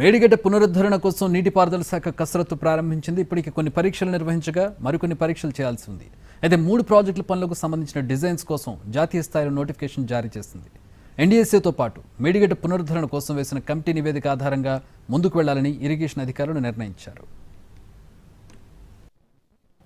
మేడిగడ్డ పునరుద్ధరణ కోసం నీటిపారుదల శాఖ కసరత్తు ప్రారంభించింది. ఇప్పటికి కొన్ని పరీక్షలు నిర్వహించగా మరికొన్ని పరీక్షలు చేయాల్సి ఉంది. అయితే మూడు ప్రాజెక్టుల పనులకు సంబంధించిన డిజైన్స్ కోసం జాతీయ స్థాయిలో నోటిఫికేషన్ జారీ చేసింది ఎన్డీఎస్ఏతో పాటు మేడిగడ్డ పునరుద్ధరణ కోసం వేసిన కమిటీ నివేదిక ఆధారంగా ముందుకు వెళ్ళాలని ఇరిగేషన్ అధికారులు నిర్ణయించారు.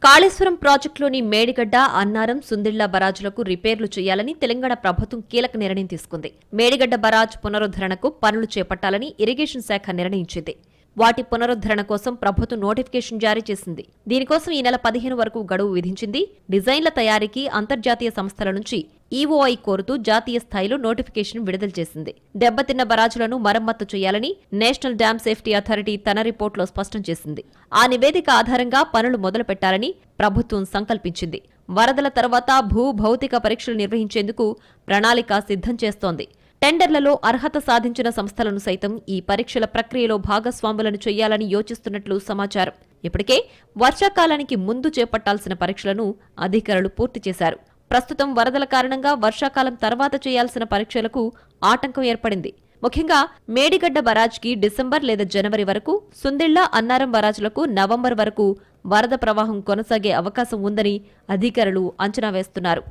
కాళేశ్వరం ప్రాజెక్టులోని మేడిగడ్డ అన్నారం సుందిళ్ళ బరాజులకు రిపేర్లు చేయాలని తెలంగాణ ప్రభుత్వం కీలక నిర్ణయం తీసుకుంది. మేడిగడ్డ బరాజ్ పునరుద్ధరణకు పనులు చేపట్టాలని ఇరిగేషన్ శాఖ నిర్ణయించింది. వాటి పునరుద్ధరణ కోసం ప్రభుత్వం నోటిఫికేషన్ జారీ చేసింది. దీనికోసం ఈ నెల పదిహేను వరకు గడువు విధించింది. డిజైన్ల తయారీకి అంతర్జాతీయ సంస్థల నుంచి ఈఓఐ కోరుతూ జాతీయ స్థాయిలో నోటిఫికేషన్ విడుదల చేసింది. దెబ్బతిన్న బరాజులను మరమ్మత్తు చేయాలని నేషనల్ డ్యామ్ సేఫ్టీ అథారిటీ తన రిపోర్టులో స్పష్టం చేసింది. ఆ నివేదిక ఆధారంగా పనులు మొదలు పెట్టాలని ప్రభుత్వం సంకల్పించింది. వరదల తర్వాత భూ భౌతిక పరీక్షలు నిర్వహించేందుకు ప్రణాళిక సిద్ధం చేస్తోంది. టెండర్లలో అర్హత సాధించిన సంస్థలను సైతం ఈ పరీక్షల ప్రక్రియలో భాగస్వాములను చేయాలని యోచిస్తున్నట్లు సమాచారం. ఇప్పటికే వర్షాకాలానికి ముందు చేపట్టాల్సిన పరీక్షలను అధికారులు పూర్తి చేశారు. ప్రస్తుతం వరదల కారణంగా వర్షాకాలం తర్వాత చేయాల్సిన పరీక్షలకు ఆటంకం ఏర్పడింది. ముఖ్యంగా మేడిగడ్డ బరాజ్కి డిసెంబర్ లేదా జనవరి వరకు సుందిళ్ళ అన్నారం బరాజ్లకు నవంబర్ వరకు వరద ప్రవాహం కొనసాగే అవకాశం ఉందని అధికారులు అంచనా వేస్తున్నారు.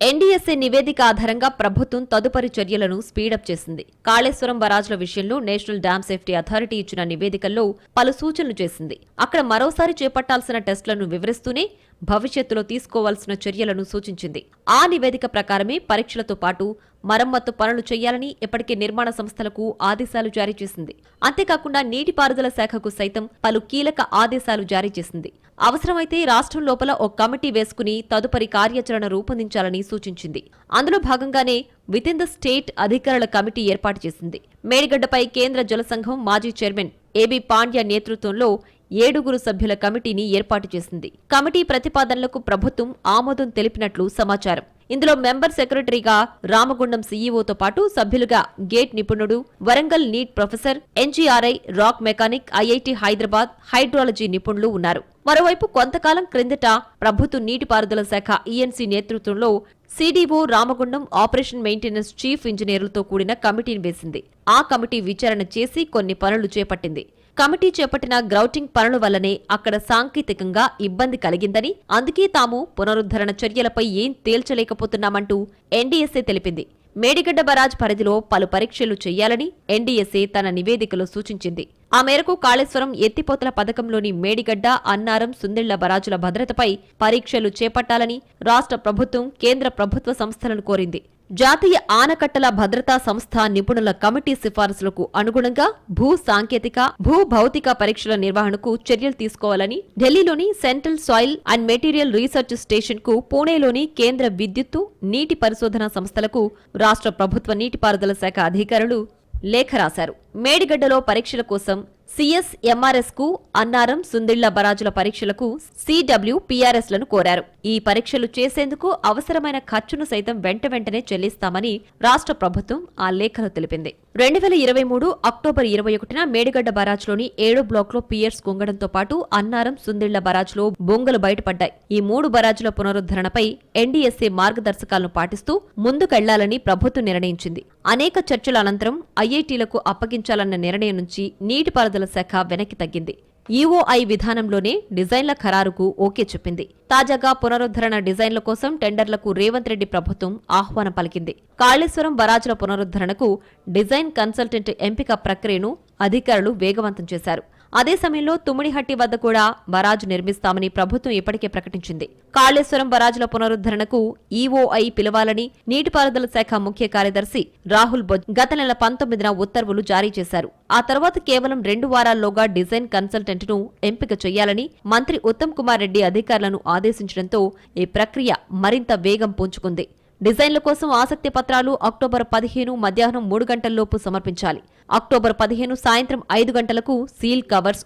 ఎన్డీఎస్ఏ నివేదిక ఆధారంగా ప్రభుత్వం తదుపరి చర్యలను స్పీడప్ చేసింది. కాళేశ్వరం బరాజ్ల విషయంలో నేషనల్ డ్యామ్ సేఫ్టీ అథారిటీ ఇచ్చిన నివేదికల్లో పలు సూచనలు చేసింది. అక్కడ మరోసారి చేపట్టాల్సిన టెస్టులను వివరిస్తూనే భవిష్యత్తులో తీసుకోవాల్సిన చర్యలను సూచించింది. ఆ నివేదిక ప్రకారమే పరీక్షలతో పాటు మరమ్మత్తు పనులు చేయాలని ఇప్పటికే నిర్మాణ సంస్థలకు ఆదేశాలు జారీ చేసింది. అంతేకాకుండా నీటిపారుదల శాఖకు సైతం పలు కీలక ఆదేశాలు జారీ చేసింది. అవసరమైతే రాష్ట్రం లోపల ఓ కమిటీ వేసుకుని తదుపరి కార్యాచరణ రూపొందించాలని సూచించింది. అందులో భాగంగానే వితిన్ ద స్టేట్ అధికారుల కమిటీ ఏర్పాటు చేసింది. మేడిగడ్డపై కేంద్ర జల సంఘం మాజీ చైర్మన్ ఏబీ పాండ్య నేతృత్వంలో ఏడుగురు సభ్యుల కమిటీని ఏర్పాటు చేసింది. కమిటీ ప్రతిపాదనలకు ప్రభుత్వం ఆమోదం తెలిపినట్లు సమాచారం. ఇందులో మెంబర్ సెక్రటరీగా రామగుండం సీఈఓతో పాటు సభ్యులుగా గేట్ నిపుణుడు Warangal NIT professor NGRI rock mechanic IIT Hyderabad hydrology నిపుణులు ఉన్నారు. మరోవైపు కొంతకాలం క్రిందట ప్రభుత్వ నీటిపారుదల శాఖ ఈఎన్సీ నేతృత్వంలో CDO Ramagundam operation maintenance chief ఇంజనీర్లతో కూడిన కమిటీని వేసింది. ఆ కమిటీ విచారణ చేసి కొన్ని పనులు చేపట్టింది. కమిటీ చేపట్టిన గ్రౌటింగ్ పనుల వల్లనే అక్కడ సాంకేతికంగా ఇబ్బంది కలిగిందని అందుకే తాము పునరుద్ధరణ చర్యలపై ఏం తేల్చలేకపోతున్నామంటూ ఎన్డీఎస్ఏ తెలిపింది. మేడిగడ్డ బరాజ్ పరిధిలో పలు పరీక్షలు చేయాలని ఎన్డీఎస్ఏ తన నివేదికలో సూచించింది. ఆ మేరకు కాళేశ్వరం ఎత్తిపోతల పథకంలోని మేడిగడ్డ అన్నారం సుందిళ్ళ బరాజుల భద్రతపై పరీక్షలు చేపట్టాలని రాష్ట్ర ప్రభుత్వం కేంద్ర ప్రభుత్వ సంస్థలను కోరింది. జాతీయ ఆనకట్టల భద్రతా సంస్థ నిపుణుల కమిటీ సిఫారసులకు అనుగుణంగా భూ సాంకేతిక భూ భౌతిక పరీక్షల నిర్వహణకు చర్యలు తీసుకోవాలని ఢిల్లీలోని central soil and material research స్టేషన్కు పూణేలోని కేంద్ర విద్యుత్తు నీటి పరిశోధన సంస్థలకు రాష్ట్ర ప్రభుత్వ నీటిపారుదల శాఖ అధికారులు లేఖ రాశారు. మేడిగడ్డలో పరీక్షల కోసం సిఎస్ ఎంఆర్ఎస్కు అన్నారం సుందిళ్ళ బరాజుల పరీక్షలకు సిడబ్ల్యూ పిఆర్ఎస్లను కోరారు. ఈ పరీక్షలు చేసేందుకు అవసరమైన ఖర్చును సైతం వెంట వెంటనే చెల్లిస్తామని రాష్ట్ర ప్రభుత్వం ఆ లేఖలో తెలిపింది. రెండు వేల ఇరవై మూడు అక్టోబర్ ఇరవై ఒకటిన మేడిగడ్డ బరాజ్లోని ఏడో బ్లాక్లో పియర్స్ కుంగడంతో పాటు అన్నారం సుందిళ్ళ బరాజ్లో బొంగలు బయటపడ్డాయి. ఈ మూడు బరాజుల పునరుద్ధరణపై ఎన్డీఎస్ఏ మార్గదర్శకాలను పాటిస్తూ ముందుకెళ్ళాలని ప్రభుత్వం నిర్ణయించింది. అనేక చర్చల అనంతరం ఐఐటీలకు అప్పగించాలన్న నిర్ణయం నుంచి నీటిపారుదల శాఖ వెనక్కి తగ్గింది. ఈఓఐ విధానంలోనే డిజైన్ల ఖరారుకు ఓకే చెప్పింది. తాజాగా పునరుద్ధరణ డిజైన్ల కోసం టెండర్లకు రేవంత్ రెడ్డి ప్రభుత్వం ఆహ్వానం పలికింది. కాళేశ్వరం బరాజుల పునరుద్ధరణకు డిజైన్ కన్సల్టెంట్ ఎంపిక ప్రక్రియను అధికారులు వేగవంతం చేశారు. అదే సమయంలో తుమ్మిడిహట్టి వద్ద కూడా బరాజు నిర్మిస్తామని ప్రభుత్వం ఇప్పటికే ప్రకటించింది. కాళేశ్వరం బరాజుల పునరుద్ధరణకు ఈఓఐ పిలవాలని నీటిపారుదల శాఖ ముఖ్య కార్యదర్శి రాహుల్ బొజ్ గత నెల పంతొమ్మిదిన ఉత్తర్వులు జారీ చేశారు. ఆ తర్వాత కేవలం రెండు వారాల్లోగా డిజైన్ కన్సల్టెంట్ను ఎంపిక చేయాలని మంత్రి ఉత్తమ్ కుమార్ రెడ్డి అధికారులను ఆదేశించడంతో ఈ ప్రక్రియ మరింత వేగం పుంజుకుంది. డిజైన్ల కోసం ఆసక్తి పత్రాలు అక్టోబర్ పదిహేను మధ్యాహ్నం మూడు గంటల్లోపు సమర్పించాలి. అక్టోబర్ పదిహేను సాయంత్రం ఐదు గంటలకు సీల్ కవర్స్